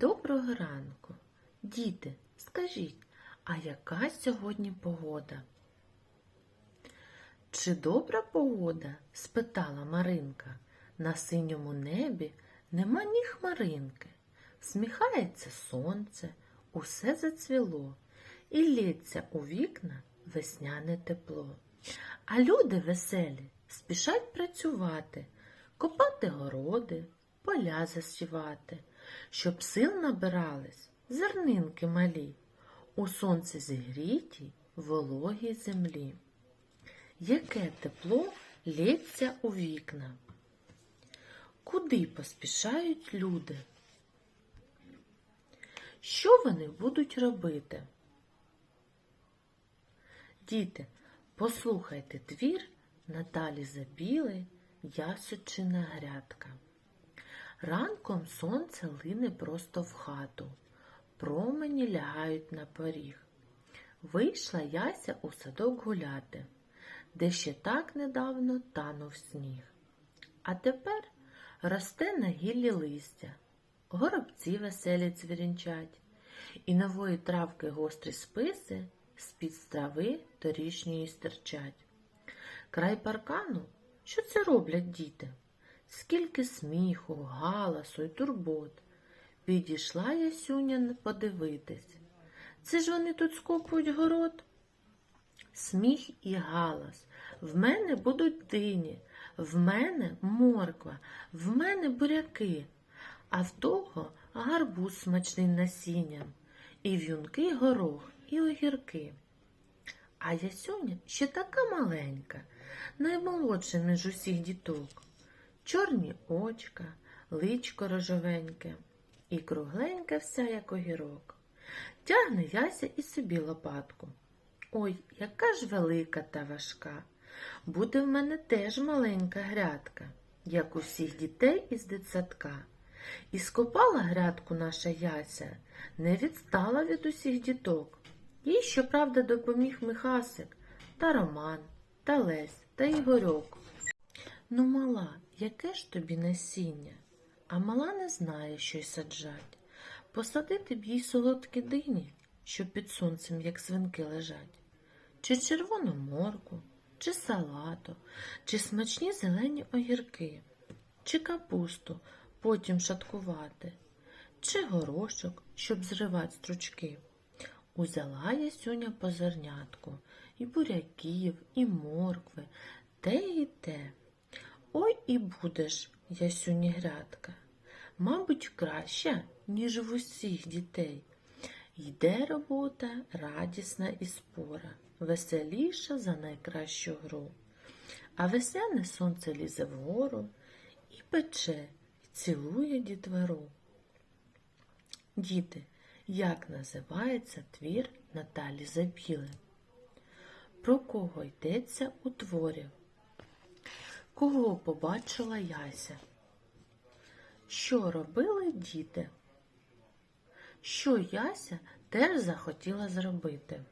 Доброго ранку. Діти, скажіть, а яка сьогодні погода? Чи добра погода? спитала Маринка. На синьому небі нема ні хмаринки. Всміхається сонце, усе зацвіло, і лється у вікна весняне тепло. А люди веселі спішать працювати, копати городи, поля засівати, щоб сил набирались зернинки малі, у сонці зігрітій вологій землі. Яке тепло лється у вікна? Куди поспішають люди? Що вони будуть робити? Діти, послухайте твір Наталі Забіли Ясочина грядка. Ранком сонце лине просто в хату, промені лягають на поріг. Вийшла Яся у садок гуляти, де ще так недавно танув сніг. А тепер росте на гіллі листя, горобці веселі цвірінчать, і нової травки гострі списи з-під трави торішньої стирчать. Край паркану, що це роблять діти? Скільки сміху, галасу й турбот. Підійшла Ясюня подивитись. Це ж вони тут скопують город. Сміх і галас. В мене будуть дині, в мене морква, в мене буряки, а в того гарбуз смачний насінням, і в'юнки горох, і огірки. А Ясюня ще така маленька, наймолодша між усіх діток. Чорні очка, личко рожовеньке і кругленька вся, як огірок. Тягне Яся і собі лопатку. Ой, яка ж велика та важка. Буде в мене теж маленька грядка, як у всіх дітей із дитсадка. І скопала грядку наша Яся, не відстала від усіх діток. Їй, щоправда, допоміг Михасик та Роман, та Лесь, та Ігорьок. Ну, мала, яке ж тобі насіння? А мала не знає, що й саджать. Посадити б їй солодкі дині, що під сонцем, як свинки, лежать, чи червону морку, чи салату, чи смачні зелені огірки, чи капусту потім шаткувати, чи горошок, щоб зривати стручки. Узяла Ясюня по зернятку, і буряків, і моркви, те і те. Ой і будеш, Ясюні грядка, мабуть, краща, ніж в усіх дітей. Йде робота радісна і спора, веселіша за найкращу гру. А весняне сонце лізе вгору і пече, і цілує дітвору. Діти, як називається твір Наталі Забіли? Про кого йдеться у творі? Кого побачила Яся? Що робили діти? Що Яся теж захотіла зробити?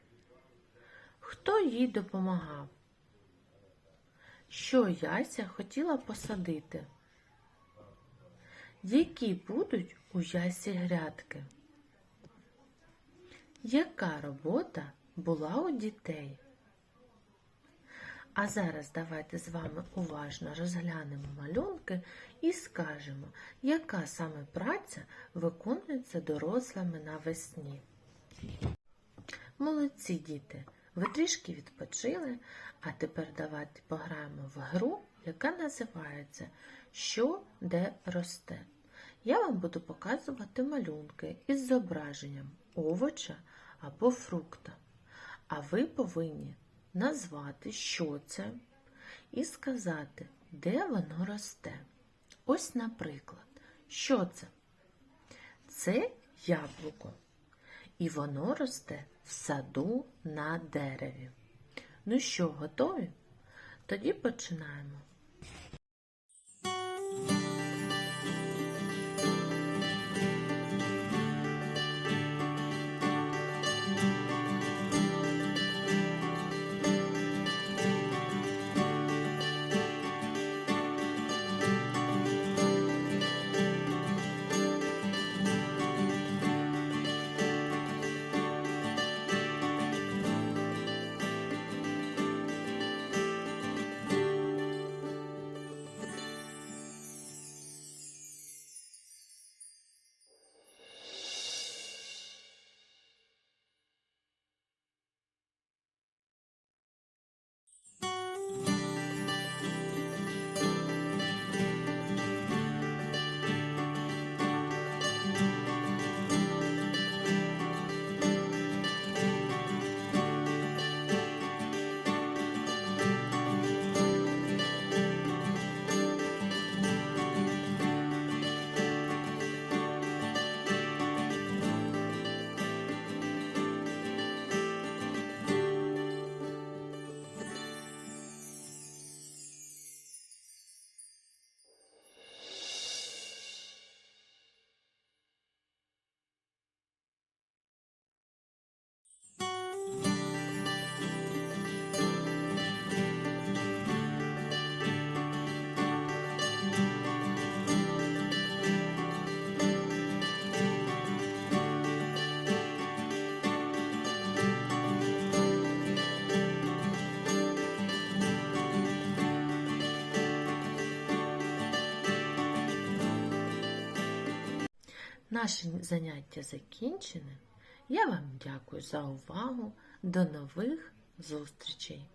Хто їй допомагав? Що Яся хотіла посадити? Які будуть у Ясі грядки? Яка робота була у дітей? А зараз давайте з вами уважно розглянемо малюнки і скажемо, яка саме праця виконується дорослими навесні. Молодці діти! Ви трішки відпочили, а тепер давайте пограємо в гру, яка називається Що де росте. Я вам буду показувати малюнки із зображенням овоча або фрукта. А ви повинні назвати, що це, і сказати, де воно росте. Ось, наприклад, що це? Це яблуко. І воно росте в саду на дереві. Ну що, готові? Тоді починаємо. Наше заняття закінчене. Я вам дякую за увагу. До нових зустрічей!